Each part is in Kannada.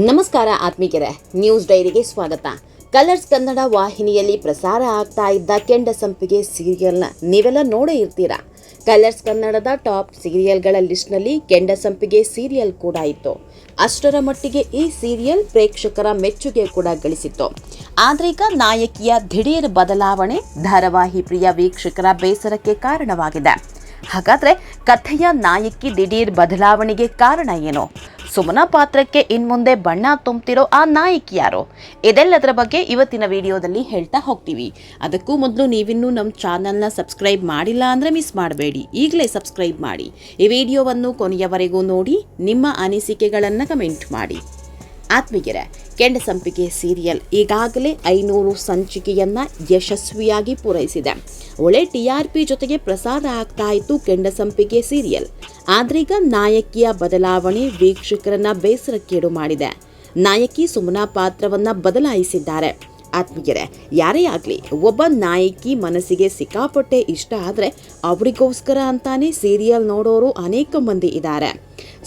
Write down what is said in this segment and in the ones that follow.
ನಮಸ್ಕಾರ ಆತ್ಮೀಗೆರೆ ನ್ಯೂಸ್ ಡೈರಿಗೆ ಸ್ವಾಗತ. ಕಲರ್ಸ್ ಕನ್ನಡ ವಾಹಿನಿಯಲ್ಲಿ ಪ್ರಸಾರ ಆಗ್ತಾ ಇದ್ದ ಕೆಂಡ ಸಂಪಿಗೆ ಸೀರಿಯಲ್ನ ನೀವೆಲ್ಲ ನೋಡೇ ಇರ್ತೀರಾ? ಕಲರ್ಸ್ ಕನ್ನಡದ ಟಾಪ್ ಸೀರಿಯಲ್ಗಳ ಲಿಸ್ಟ್ನಲ್ಲಿ ಕೆಂಡ ಸಂಪಿಗೆ ಸೀರಿಯಲ್ ಕೂಡ ಇತ್ತು. ಅಷ್ಟರ ಮಟ್ಟಿಗೆ ಈ ಸೀರಿಯಲ್ ಪ್ರೇಕ್ಷಕರ ಮೆಚ್ಚುಗೆ ಕೂಡ ಗಳಿಸಿತ್ತು. ಆದ್ರೆ ಈಗ ನಾಯಕಿಯ ದಿಢೀರ್ ಬದಲಾವಣೆ ಧಾರಾವಾಹಿ ಪ್ರಿಯ ವೀಕ್ಷಕರ ಬೇಸರಕ್ಕೆ ಕಾರಣವಾಗಿದೆ. ಹಾಗಾದ್ರೆ ಕಥೆಯ ನಾಯಕಿ ದಿಢೀರ್ ಬದಲಾವಣೆಗೆ ಕಾರಣ ಏನು? ಸುಮನಾ ಪಾತ್ರಕ್ಕೆ ಇನ್ಮುಂದೆ ಬಣ್ಣ ತುಂಬ್ತಿರೋ ಆ ನಾಯಕಿ ಯಾರು? ಇದೆಲ್ಲದರ ಬಗ್ಗೆ ಇವತ್ತಿನ ವಿಡಿಯೋದಲ್ಲಿ ಹೇಳ್ತಾ ಹೋಗ್ತೀವಿ. ಅದಕ್ಕೂ ಮೊದಲು ನೀವಿನ್ನೂ ನಮ್ಮ ಚಾನಲ್ನ ಸಬ್ಸ್ಕ್ರೈಬ್ ಮಾಡಿಲ್ಲ ಅಂದರೆ ಮಿಸ್ ಮಾಡಬೇಡಿ. ಈಗಲೇ ಸಬ್ಸ್ಕ್ರೈಬ್ ಮಾಡಿ. ಈ ವಿಡಿಯೋವನ್ನು ಕೊನೆಯವರೆಗೂ ನೋಡಿ, ನಿಮ್ಮ ಅನಿಸಿಕೆಗಳನ್ನು ಕಮೆಂಟ್ ಮಾಡಿ. ಆತ್ಮೀಗೆರೆ ಕೆಂಡ ಸಂಪಿಗೆ ಸೀರಿಯಲ್ ಈಗಾಗಲೇ ಐನೂರು ಸಂಚಿಕೆಯನ್ನ ಯಶಸ್ವಿಯಾಗಿ ಪೂರೈಸಿದೆ. ಒಳ್ಳೆ ಟಿ ಆರ್ ಪಿ ಜೊತೆಗೆ ಪ್ರಸಾರ ಆಗ್ತಾ ಇತ್ತು ಕೆಂಡ ಸಂಪಿಗೆ ಸೀರಿಯಲ್. ಆದ್ರೀಗ ನಾಯಕಿಯ ಬದಲಾವಣೆ ವೀಕ್ಷಕರನ್ನ ಬೇಸರಕ್ಕೀಡು ಮಾಡಿದೆ. ನಾಯಕಿ ಸುಮನಾ ಪಾತ್ರವನ್ನ ಬದಲಾಯಿಸಿದ್ದಾರೆ. ಆತ್ಮೀಯರೇ, ಯಾರೇ ಆಗಲಿ, ಒಬ್ಬ ನಾಯಕಿ ಮನಸ್ಸಿಗೆ ಸಿಕ್ಕಾಪಟ್ಟೆ ಇಷ್ಟ ಆದರೆ ಅವರಿಗೋಸ್ಕರ ಅಂತಾನೆ ಸೀರಿಯಲ್ ನೋಡೋರು ಅನೇಕ ಮಂದಿ ಇದ್ದಾರೆ.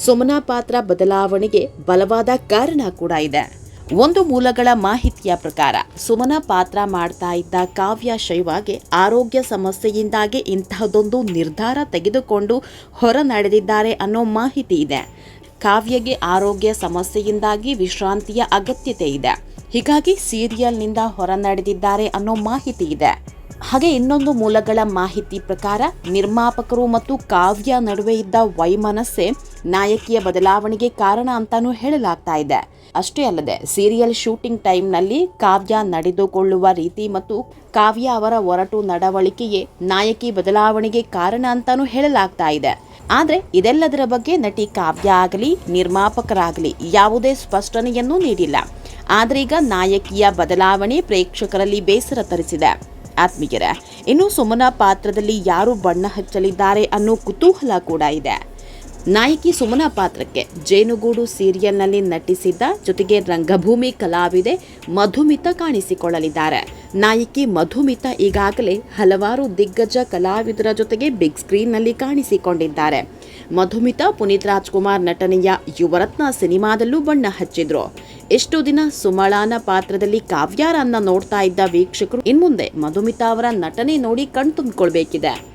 ಸುಮನಾ ಪಾತ್ರ ಬದಲಾವಣೆಗೆ ಬಲವಾದ ಕಾರಣ ಕೂಡ ಇದೆ. ಒಂದು ಮೂಲಗಳ ಮಾಹಿತಿಯ ಪ್ರಕಾರ, ಸುಮನ ಪಾತ್ರ ಮಾಡ್ತಾ ಇದ್ದ ಕಾವ್ಯ ಶೈವಾಗೆ ಆರೋಗ್ಯ ಸಮಸ್ಯೆಯಿಂದಾಗಿ ಇಂತಹದೊಂದು ನಿರ್ಧಾರ ತೆಗೆದುಕೊಂಡು ಹೊರ ನಡೆದಿದ್ದಾರೆ ಅನ್ನೋ ಮಾಹಿತಿ ಇದೆ. ಕಾವ್ಯಗೆ ಆರೋಗ್ಯ ಸಮಸ್ಯೆಯಿಂದಾಗಿ ವಿಶ್ರಾಂತಿಯ ಅಗತ್ಯತೆ ಇದೆ. ಹೀಗಾಗಿ ಸೀರಿಯಲ್ನಿಂದ ಹೊರ ನಡೆದಿದ್ದಾರೆ ಅನ್ನೋ ಮಾಹಿತಿ ಇದೆ. ಹಾಗೆ ಇನ್ನೊಂದು ಮೂಲಗಳ ಮಾಹಿತಿ ಪ್ರಕಾರ, ನಿರ್ಮಾಪಕರು ಮತ್ತು ಕಾವ್ಯ ನಡುವೆ ಇದ್ದ ವೈಮನಸ್ಸೆ ನಾಯಕಿಯ ಬದಲಾವಣೆಗೆ ಕಾರಣ ಅಂತಾನೂ ಹೇಳಲಾಗ್ತಾ ಇದೆ. ಅಷ್ಟೇ ಅಲ್ಲದೆ, ಸೀರಿಯಲ್ ಶೂಟಿಂಗ್ ಟೈಮ್ನಲ್ಲಿ ಕಾವ್ಯ ನಡೆದುಕೊಳ್ಳುವ ರೀತಿ ಮತ್ತು ಕಾವ್ಯ ಅವರ ಒರಟು ನಡವಳಿಕೆಯೇ ನಾಯಕಿ ಬದಲಾವಣೆಗೆ ಕಾರಣ ಅಂತಾನೂ ಹೇಳಲಾಗ್ತಾ ಇದೆ. ಆದ್ರೆ, ಇದೆಲ್ಲದರ ಬಗ್ಗೆ ನಟಿ ಕಾವ್ಯ ಆಗಲಿ, ನಿರ್ಮಾಪಕರಾಗಲಿ ಯಾವುದೇ ಸ್ಪಷ್ಟನೆಯನ್ನೂ ನೀಡಿಲ್ಲ. ಆದ್ರೀಗ ನಾಯಕಿಯ ಬದಲಾವಣೆ ಪ್ರೇಕ್ಷಕರಲ್ಲಿ ಬೇಸರ ತರಿಸಿದೆ. ಆತ್ಮೀಯರ, ಇನ್ನು ಸುಮನ ಪಾತ್ರದಲ್ಲಿ ಯಾರು ಬಣ್ಣ ಹಚ್ಚಲಿದ್ದಾರೆ ಅನ್ನೋ ಕುತೂಹಲ ಕೂಡ ಇದೆ. ನಾಯಕಿ ಸುಮನಾ ಪಾತ್ರಕ್ಕೆ ಜೇನುಗೂಡು ಸೀರಿಯಲ್ನಲ್ಲಿ ನಟಿಸಿದ್ದ ಜೊತೆಗೆ ರಂಗಭೂಮಿ ಕಲಾವಿದೆ ಮಧುಮಿತ ಕಾಣಿಸಿಕೊಳ್ಳಲಿದ್ದಾರೆ. ನಾಯಕಿ ಮಧುಮಿತ ಈಗಾಗಲೇ ಹಲವಾರು ದಿಗ್ಗಜ ಕಲಾವಿದರ ಜೊತೆಗೆ ಬಿಗ್ ಸ್ಕ್ರೀನ್ನಲ್ಲಿ ಕಾಣಿಸಿಕೊಂಡಿದ್ದಾರೆ. ಮಧುಮಿತ ಪುನೀತ್ ರಾಜ್ಕುಮಾರ್ ನಟನೆಯ ಯುವರತ್ನ ಸಿನಿಮಾದಲ್ಲೂ ಬಣ್ಣ ಹಚ್ಚಿದ್ರು. ಎಷ್ಟು ದಿನ ಸುಮಳಾನ ಪಾತ್ರದಲ್ಲಿ ಕಾವ್ಯಾರನ್ನ ನೋಡ್ತಾ ಇದ್ದ ವೀಕ್ಷಕರು ಇನ್ಮುಂದೆ ಮಧುಮಿತಾ ಅವರ ನಟನೆ ನೋಡಿ ಕಣ್ತುಂಬಿಕೊಳ್ಬೇಕಿದೆ.